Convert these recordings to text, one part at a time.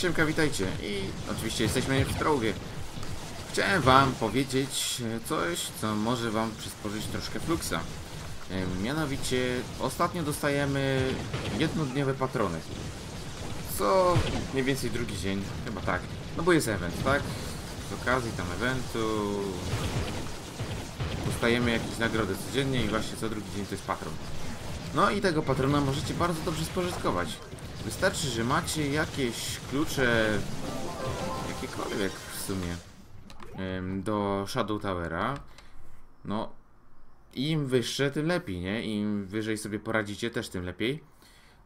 siemka, witajcie. I oczywiście jesteśmy w Trowie. Chciałem wam powiedzieć coś, co może wam przysporzyć troszkę fluksa. Mianowicie, ostatnio dostajemy jednodniowe patrony. Co mniej więcej drugi dzień, chyba tak. No bo jest event, tak? Z okazji tam eventu dostajemy jakieś nagrody codziennie i właśnie co drugi dzień to jest patron. No i tego patrona możecie bardzo dobrze spożytkować. Wystarczy, że macie jakieś klucze, jakiekolwiek w sumie, do Shadow Towera. No, im wyższe, tym lepiej, nie? Im wyżej sobie poradzicie, też tym lepiej.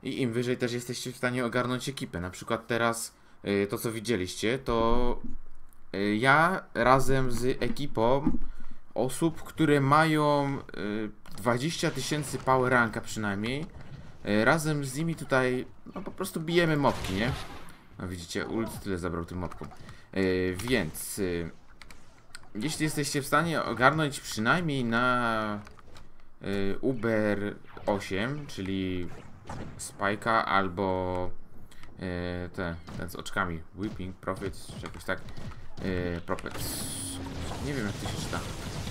I im wyżej też jesteście w stanie ogarnąć ekipę. Na przykład teraz y, to, co widzieliście, to y, ja razem z ekipą osób, które mają y, 20 tysięcy power ranka przynajmniej, razem z nimi tutaj no po prostu bijemy mopki, nie? No widzicie, ult tyle zabrał tym mopkom. Y, więc y, jeśli jesteście w stanie ogarnąć przynajmniej na Uber 8, czyli Spike'a albo te, ten z oczkami, Whipping, Profit, czy jakoś tak, Profit, nie wiem jak to się czyta.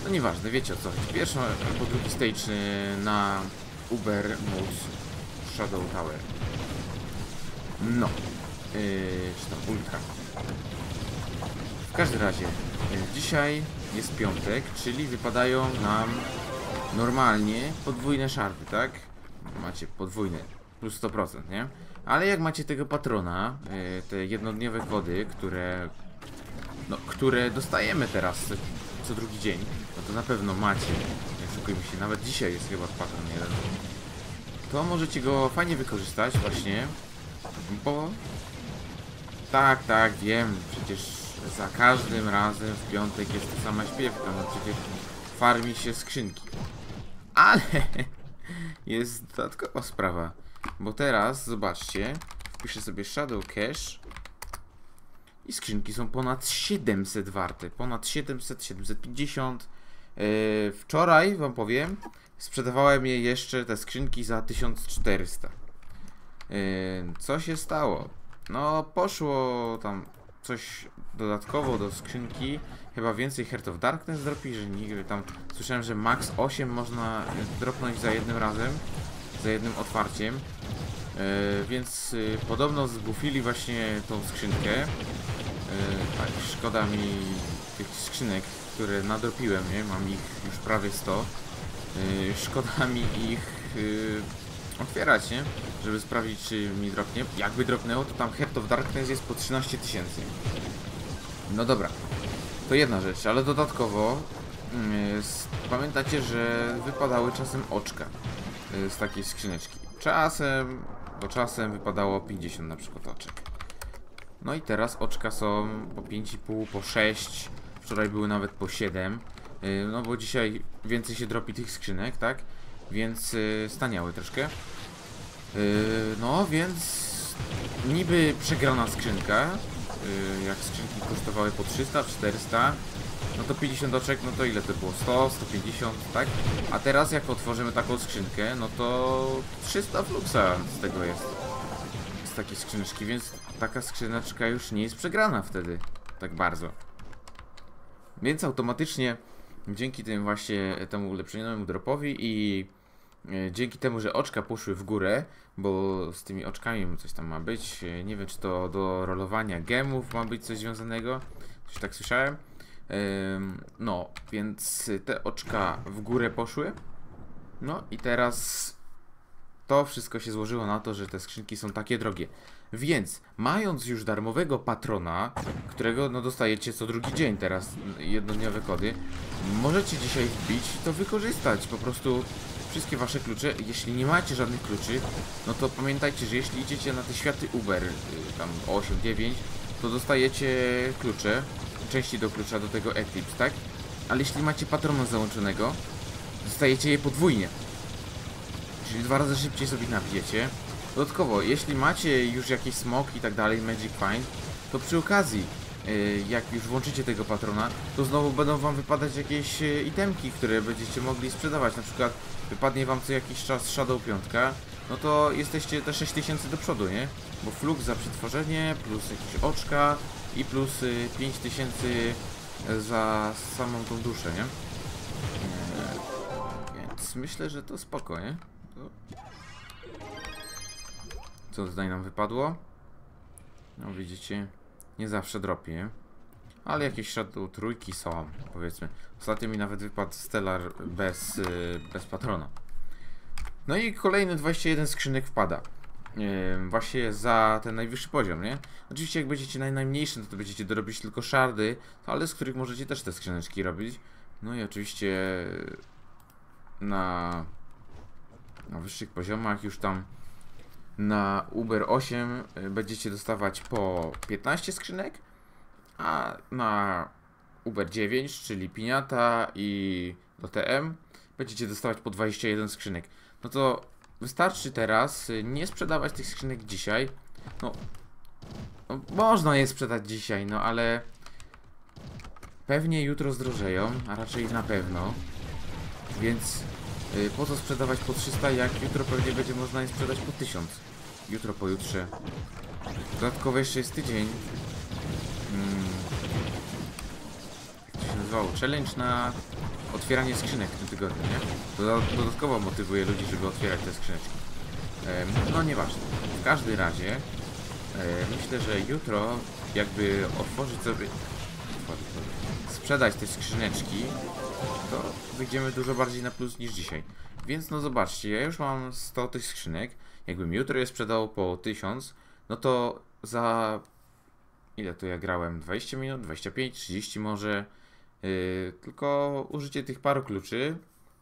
No nieważne, wiecie o co. Pierwszy albo drugi stage na Uber Mode Shadow Tower. No. Yy, czy tam Ultra. W każdym razie, yy, dzisiaj jest piątek, czyli wypadają nam normalnie podwójne szarpy, tak? Macie podwójne, plus 100%, nie? Ale jak macie tego patrona, yy, te jednodniowe kody, które no, które dostajemy teraz co, co drugi dzień, no to na pewno macie. Nie oszukujmy się, nawet dzisiaj jest chyba patron jeden. To możecie go fajnie wykorzystać właśnie, bo tak, tak, wiem, przecież za każdym razem w piątek jest ta sama śpiewka, no przecież farmi się skrzynki. Ale jest dodatkowa sprawa, bo teraz, zobaczcie, wpiszę sobie Shadow Cache i skrzynki są ponad 700 warte. Ponad 700, 750. Yy, wczoraj, wam powiem, sprzedawałem je jeszcze te skrzynki za 1400. Yy, co się stało? No, poszło tam coś dodatkowo do skrzynki. Chyba więcej Heart of Darkness dropi, że nigdy tam. Słyszałem, że max 8 można dropnąć za jednym razem, za jednym otwarciem. Yy, więc yy, podobno zbufili właśnie tą skrzynkę. Yy, tak, szkoda mi tych skrzynek, które nadropiłem, nie? Mam ich już prawie 100. Yy, szkoda mi ich yy, otwierać, nie? Żeby sprawdzić, czy mi dropnie. Jakby dropnęło, to tam Heart of Darkness jest po 13 tysięcy. No dobra, to jedna rzecz, ale dodatkowo yy, pamiętacie, że wypadały czasem oczka yy, z takiej skrzyneczki. Czasem, bo czasem wypadało 50 na przykład oczek. No i teraz oczka są po 5,5, po 6. Wczoraj były nawet po 7. Yy, No bo dzisiaj więcej się dropi tych skrzynek, tak? Więc yy, staniały troszkę. Yy, No więc niby przegrana skrzynka. Jak skrzynki kosztowały po 300, 400. No to 50 oczek, no to ile to było? 100, 150, tak? A teraz jak otworzymy taką skrzynkę, no to 300 fluxa z tego jest. Z takiej skrzyneczki, więc taka skrzyneczka już nie jest przegrana wtedy. Tak bardzo. Więc automatycznie dzięki tym właśnie temu ulepszonemu dropowi i e, dzięki temu, że oczka poszły w górę, bo z tymi oczkami coś tam ma być. e, Nie wiem, czy to do rolowania gemów ma być coś związanego. Coś tak słyszałem. No, więc te oczka w górę poszły. No i teraz to wszystko się złożyło na to, że te skrzynki są takie drogie. Więc mając już darmowego patrona, którego no dostajecie co drugi dzień teraz, jednodniowe kody, możecie dzisiaj wbić to wykorzystać. Po prostu wszystkie wasze klucze. Jeśli nie macie żadnych kluczy, no to pamiętajcie, że jeśli idziecie na te światy Uber, y, tam 8, 9, to dostajecie klucze, części do klucza do tego Eclipse, tak? Ale jeśli macie patrona załączonego, dostajecie je podwójnie. Czyli dwa razy szybciej sobie nabijecie. Dodatkowo, jeśli macie już jakieś smoki i tak dalej, Magic Find, to przy okazji y, jak już włączycie tego patrona, to znowu będą wam wypadać jakieś y, itemki, które będziecie mogli sprzedawać. Na przykład wypadnie wam co jakiś czas Shadow 5, no to jesteście te 6000 do przodu, nie? Bo flux za przetworzenie, plus jakieś oczka i plus y, 5000 za samą tą duszę, nie? Eee, Więc myślę, że to spoko, nie? Co tutaj nam wypadło? No widzicie, nie zawsze dropi, nie? Ale jakieś Shadow trójki są, powiedzmy. Ostatnio mi nawet wypadł Stellar bez, y, bez patrona. No i kolejny 21 skrzynek wpada. Yy, właśnie za ten najwyższy poziom, nie? Oczywiście jak będziecie na najmniejszym, to, to będziecie dorobić tylko szardy, ale z których możecie też te skrzyneczki robić. No i oczywiście na, na wyższych poziomach już tam na Uber 8 y, będziecie dostawać po 15 skrzynek, a na Uber 9, czyli Piniata i DTM będziecie dostawać po 21 skrzynek. No to wystarczy teraz y, nie sprzedawać tych skrzynek dzisiaj. No, no można je sprzedać dzisiaj, no ale pewnie jutro zdrożeją, a raczej na pewno. Więc po co sprzedawać po 300, jak jutro pewnie będzie można je sprzedać po 1000. Jutro, pojutrze. Dodatkowo jeszcze jest tydzień. Mm, jak się nazywało? Challenge na otwieranie skrzynek w tym tygodniu, nie? Dodatkowo motywuje ludzi, żeby otwierać te skrzyneczki. No nieważne. W każdym razie e, myślę, że jutro jakby otworzyć sobie, sprzedać te skrzyneczki to wyjdziemy dużo bardziej na plus niż dzisiaj. Więc no zobaczcie, ja już mam 100 tych skrzynek. Jakbym jutro je sprzedał po 1000, no to za ile to ja grałem? 20 minut, 25, 30 może. Yy, tylko użycie tych paru kluczy,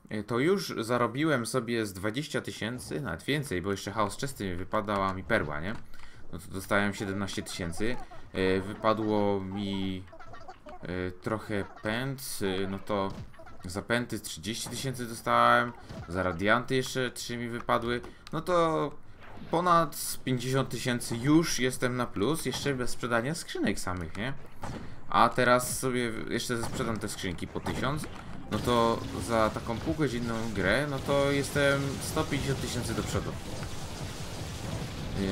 yy, to już zarobiłem sobie z 20 tysięcy, nawet więcej, bo jeszcze Chaos Chesty mi wypadała mi perła, nie? No to dostałem 17 tysięcy. Yy, wypadło mi trochę pęd, yy, no to za pęty 30 tysięcy dostałem, za radianty jeszcze 3 mi wypadły, no to ponad 50 tysięcy już jestem na plus, jeszcze bez sprzedania skrzynek samych, nie? A teraz sobie jeszcze sprzedam te skrzynki po 1000, no to za taką półgodzinną grę, no to jestem 150 tysięcy do przodu. Yy,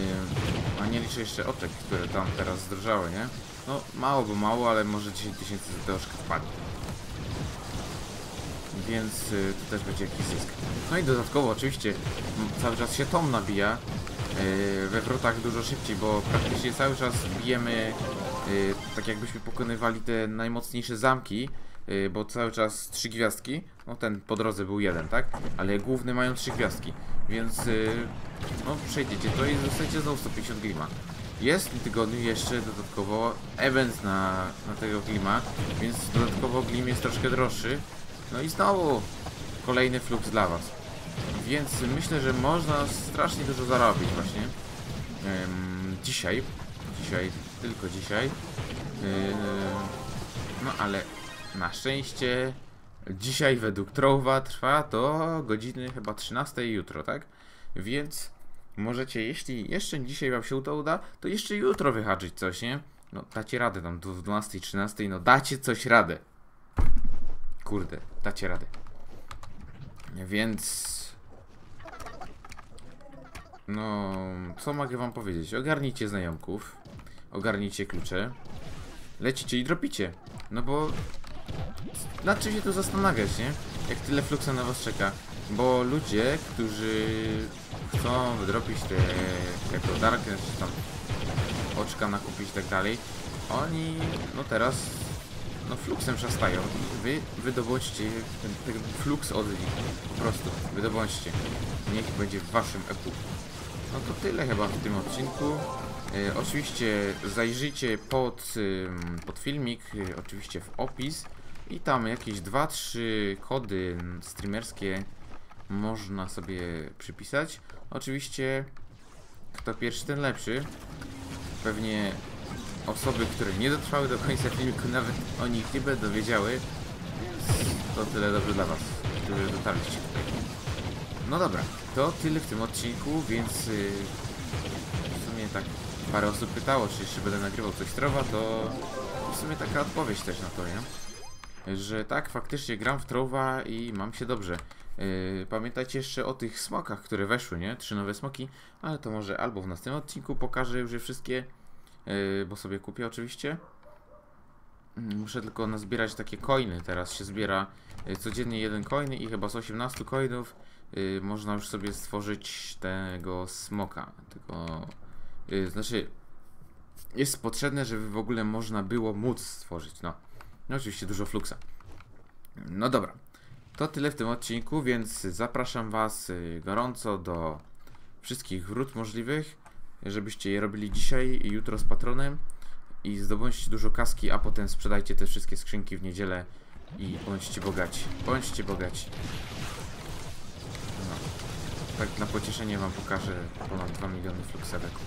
a nie liczę jeszcze oczek, które tam teraz zdrożały, nie? No mało, bo mało, ale może 10 tysięcy oczka wpadnie więc y, to też będzie jakiś zysk. No i dodatkowo oczywiście cały czas się tom nabija y, we wrotach dużo szybciej, bo praktycznie cały czas bijemy y, tak jakbyśmy pokonywali te najmocniejsze zamki, y, bo cały czas trzy gwiazdki, no ten po drodze był jeden, tak? Ale główne mają trzy gwiazdki, więc y, no przejdziecie to i dostajecie znowu 150 glima. Jest w tym tygodniu jeszcze dodatkowo event na, na tego glima, więc dodatkowo glim jest troszkę droższy, no i znowu kolejny flux dla Was. Więc myślę, że można strasznie dużo zarobić właśnie. Dzisiaj. Dzisiaj, tylko dzisiaj. No ale na szczęście dzisiaj według Trowa trwa do godziny chyba 13 jutro, tak? Więc możecie, jeśli jeszcze dzisiaj Wam się to uda, to jeszcze jutro wyhaczyć coś, nie? No dacie radę tam do 12, 13, no dacie coś radę. Kurde, dacie radę. Więc... No, co mogę wam powiedzieć? Ogarnijcie znajomków, ogarnijcie klucze, lecicie i dropicie. No bo... Nad czym się tu zastanawiać, nie? Jak tyle fluksa na was czeka. Bo ludzie, którzy chcą wydropić te jako Darkness, czy tam oczka nakupić i tak dalej, oni no teraz no fluxem szastają. Wy wydobądźcie ten, ten flux od nich. Po prostu, wydobądźcie. Niech będzie w waszym eku. No to tyle chyba w tym odcinku. E, oczywiście zajrzyjcie pod, pod filmik, e, oczywiście w opis. I tam jakieś 2-3 kody streamerskie można sobie przypisać. Oczywiście kto pierwszy, ten lepszy. Pewnie osoby, które nie dotrwały do końca filmiku, nawet o nich nie będą wiedziały. To tyle dobrze dla Was, którzy dotarliście tutaj. No dobra, to tyle w tym odcinku, więc yy, w sumie tak parę osób pytało, czy jeszcze będę nagrywał coś trowa, to w sumie taka odpowiedź też na to, nie? Że tak, faktycznie gram w Trowa i mam się dobrze. Yy, pamiętajcie jeszcze o tych smokach, które weszły, nie? Trzy nowe smoki, ale to może albo w następnym odcinku pokażę już je wszystkie, yy, bo sobie kupię oczywiście. Mm, Muszę tylko nazbierać takie coiny. Teraz się zbiera y, codziennie jeden coin i chyba z 18 coinów można już sobie stworzyć tego smoka. Y, znaczy, jest potrzebne, żeby w ogóle można było móc stworzyć. No, no oczywiście dużo fluksa. No dobra, to tyle w tym odcinku, więc zapraszam Was y, gorąco do wszystkich wrót możliwych, żebyście je robili dzisiaj i jutro z patronem i zdobądźcie dużo kaski, a potem sprzedajcie te wszystkie skrzynki w niedzielę i bądźcie bogaci. Bądźcie bogaci. No. Tak na pocieszenie wam pokażę ponad 2 miliony flukseweków.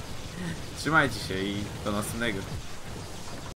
Trzymajcie się i do następnego.